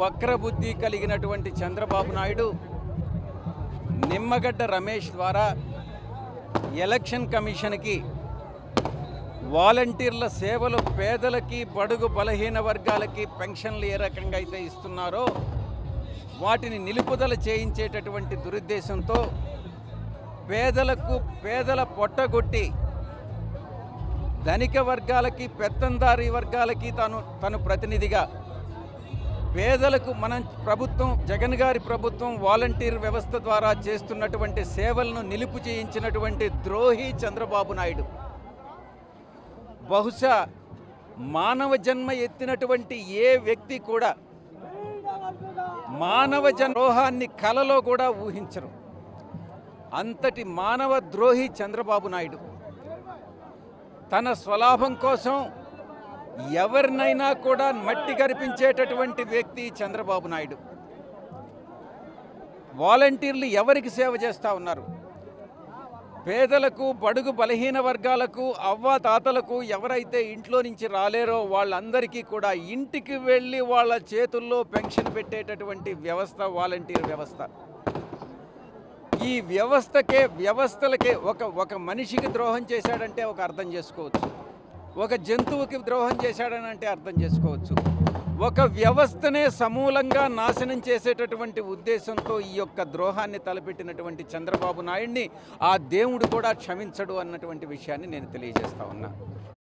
వక్రబుద్ధి కలిగినటువంటి చంద్రబాబు నాయుడు నిమ్మగడ్డ రమేష్ ద్వారా ఎలక్షన్ కమిషన్కి వాలంటీర్ల సేవలు పేదలకి బడుగు బలహీన వర్గాలకి పెన్షన్లు ఏ రకంగా అయితే ఇస్తున్నారో వాటిని నిలుపుదల చేయించేటటువంటి దురుద్దేశంతో పేదలకు పేదల పొట్టగొట్టి ధనిక వర్గాలకి పెత్తందారి వర్గాలకి తాను తను ప్రతినిధిగా పేదలకు మనం ప్రభుత్వం జగన్ గారి ప్రభుత్వం వాలంటీర్ వ్యవస్థ ద్వారా చేస్తున్నటువంటి సేవలను నిలుపు చేయించినటువంటి ద్రోహి చంద్రబాబు నాయుడు. బహుశా మానవ జన్మ ఎత్తినటువంటి ఏ వ్యక్తి కూడా మానవ జన్ ద్రోహాన్ని కలలో కూడా ఊహించరు. అంతటి మానవ ద్రోహి చంద్రబాబు నాయుడు. తన స్వలాభం కోసం ఎవరినైనా కూడా మట్టి కనిపించేటటువంటి వ్యక్తి చంద్రబాబు నాయుడు. వాలంటీర్లు ఎవరికి సేవ చేస్తూ ఉన్నారు? పేదలకు బడుగు బలహీన వర్గాలకు అవ్వ తాతలకు ఎవరైతే ఇంట్లో నుంచి రాలేరో వాళ్ళందరికీ కూడా ఇంటికి వెళ్ళి వాళ్ళ చేతుల్లో పెన్షన్ పెట్టేటటువంటి వ్యవస్థ వాలంటీర్ వ్యవస్థ. ఈ వ్యవస్థకే వ్యవస్థలకే ఒక ఒక మనిషికి ద్రోహం చేశాడంటే ఒక అర్థం చేసుకోవచ్చు. ఒక జంతువుకి ద్రోహం చేశాడని అంటే అర్థం చేసుకోవచ్చు. ఒక వ్యవస్థనే సమూలంగా నాశనం చేసేటటువంటి ఉద్దేశంతో ఈ యొక్క ద్రోహాన్ని తలపెట్టినటువంటి చంద్రబాబు నాయుడిని ఆ దేవుడు కూడా క్షమించడు అన్నటువంటి విషయాన్ని నేను తెలియజేస్తా ఉన్నా.